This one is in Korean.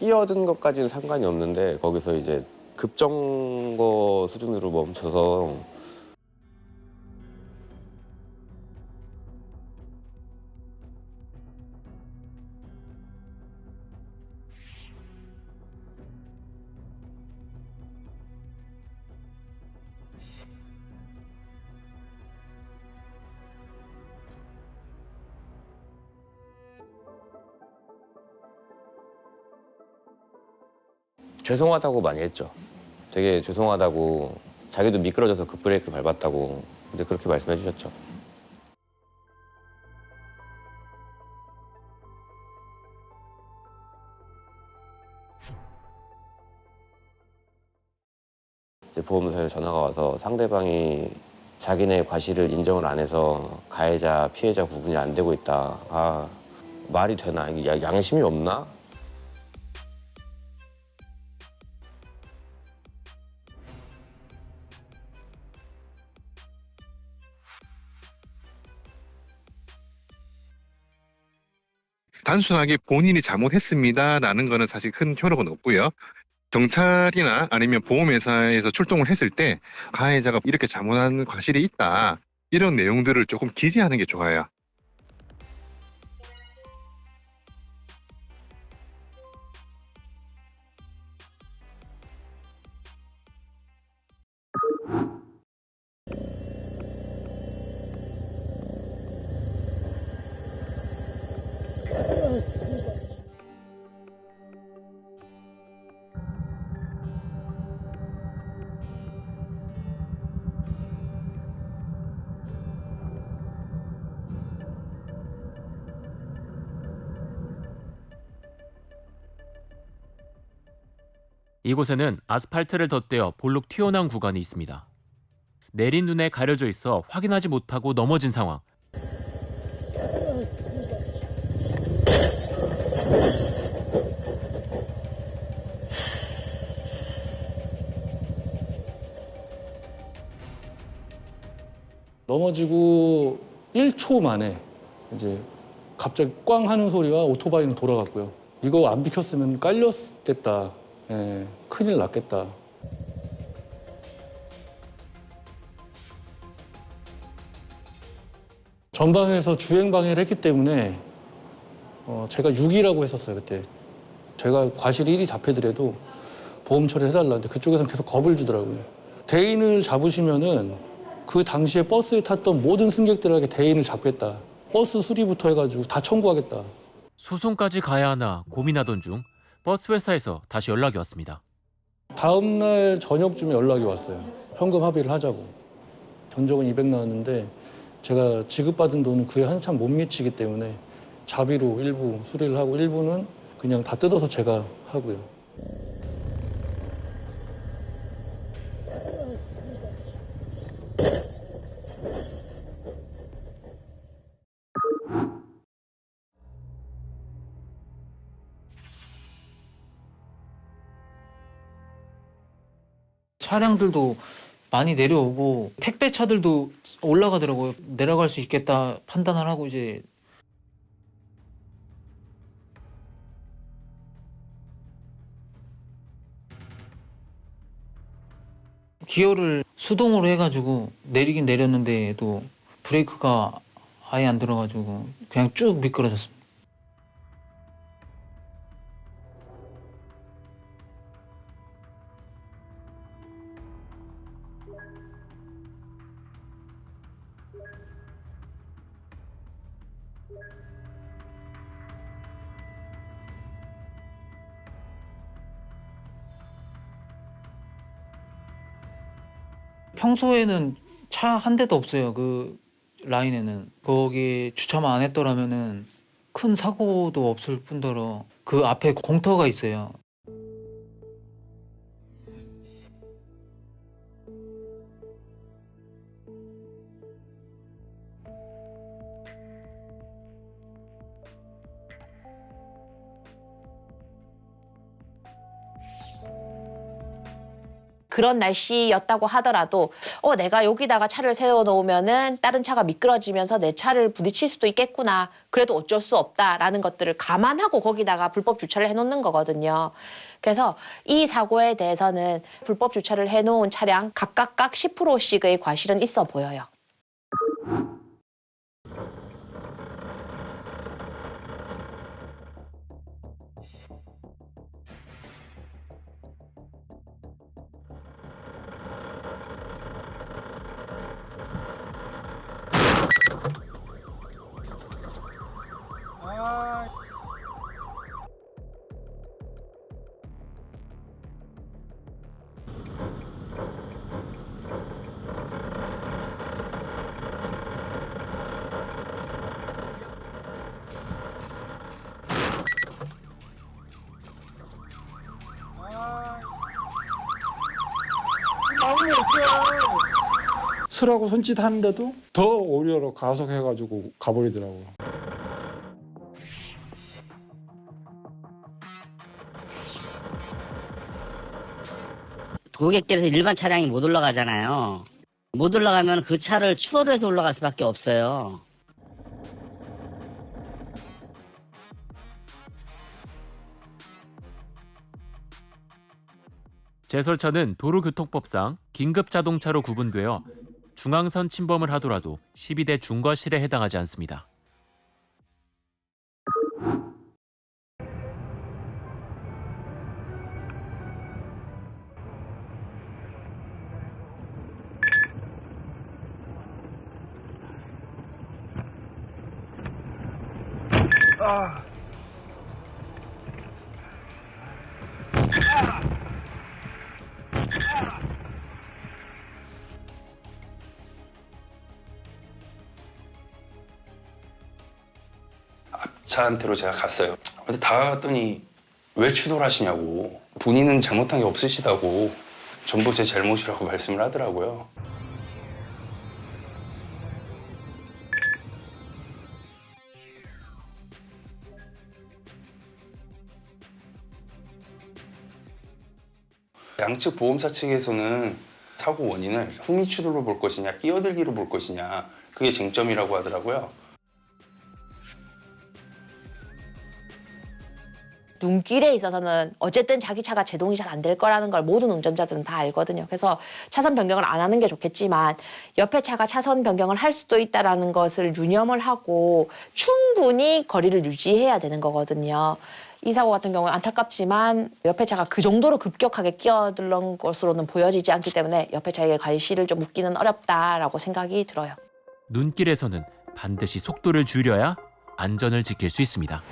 끼어든 것까지는 상관이 없는데 거기서 이제 급정거 수준으로 멈춰서 죄송하다고 많이 했죠. 되게 죄송하다고 자기도 미끄러져서 급브레이크 밟았다고 근데 그렇게 말씀해 주셨죠. 이제 보험사에서 전화가 와서 상대방이 자기네 과실을 인정을 안 해서 가해자 피해자 구분이 안 되고 있다. 아 말이 되나 양심이 없나? 단순하게 본인이 잘못했습니다라는 거는 사실 큰 효력은 없고요. 경찰이나 아니면 보험회사에서 출동을 했을 때 가해자가 이렇게 잘못한 과실이 있다. 이런 내용들을 조금 기재하는 게 좋아요. 이곳에는 아스팔트를 덧대어 볼록 튀어나온 구간이 있습니다. 내린 눈에 가려져 있어 확인하지 못하고 넘어진 상황. 넘어지고 1초 만에 이제 갑자기 꽝 하는 소리와 오토바이는 돌아갔고요. 이거 안 비켰으면 깔렸겠다. 예, 큰일 났겠다. 전방에서 주행 방해를 했기 때문에 어, 제가 6이라고 했었어요 그때. 제가 과실 1이 잡혀더라도 보험 처리를 해달라는데 그쪽에서는 계속 겁을 주더라고요. 대인을 잡으시면은 그 당시에 버스에 탔던 모든 승객들에게 대인을 잡겠다. 버스 수리부터 해가지고 다 청구하겠다. 소송까지 가야 하나 고민하던 중 버스 회사에서 다시 연락이 왔습니다. 다음 날 저녁쯤에 연락이 왔어요. 현금 합의를 하자고. 견적은 200 나왔는데 제가 지급받은 돈은 그에 한참 못 미치기 때문에 자비로 일부 수리를 하고 일부는 그냥 다 뜯어서 제가 하고요. 차량들도 많이 내려오고 택배 차들도 올라가더라고요. 내려갈 수 있겠다 판단을 하고 이제 기어를 수동으로 해가지고 내리긴 내렸는데도 브레이크가 아예 안 들어가지고 그냥 쭉 미끄러졌습니다. 평소에는 차 한 대도 없어요. 그 라인에는 거기 주차만 안 했더라면은 큰 사고도 없을 뿐더러 그 앞에 공터가 있어요. 그런 날씨였다고 하더라도 어 내가 여기다가 차를 세워 놓으면은 다른 차가 미끄러지면서 내 차를 부딪힐 수도 있겠구나. 그래도 어쩔 수 없다라는 것들을 감안하고 거기다가 불법 주차를 해 놓는 거거든요. 그래서 이 사고에 대해서는 불법 주차를 해 놓은 차량 각각각 10%씩의 과실은 있어 보여요. 서라고 손짓하는데도 더 오히려 가속해가지고 가버리더라고요. 고객들에서 일반 차량이 못 올라가잖아요. 못 올라가면 그 차를 추월을 해서 올라갈 수밖에 없어요. 제설차는 도로교통법상 긴급 자동차로 구분되어 중앙선 침범을 하더라도 12대 중과실에 해당하지 않습니다. 차한테로 제가 갔어요. 그래서 다가갔더니 왜 추돌 하시냐고 본인은 잘못한 게 없으시다고 전부 제 잘못이라고 말씀을 하더라고요. 양측 보험사 측에서는 사고 원인을 후미 추돌로 볼 것이냐 끼어들기로 볼 것이냐 그게 쟁점이라고 하더라고요. 눈길에 있어서는 어쨌든 자기 차가 제동이 잘 안 될 거라는 걸 모든 운전자들은 다 알거든요. 그래서 차선 변경을 안 하는 게 좋겠지만 옆에 차가 차선 변경을 할 수도 있다라는 것을 유념을 하고 충분히 거리를 유지해야 되는 거거든요. 이 사고 같은 경우는 안타깝지만 옆에 차가 그 정도로 급격하게 끼어들는 것으로는 보여지지 않기 때문에 옆에 차에게 과실을 좀 묻기는 어렵다라고 생각이 들어요. 눈길에서는 반드시 속도를 줄여야 안전을 지킬 수 있습니다.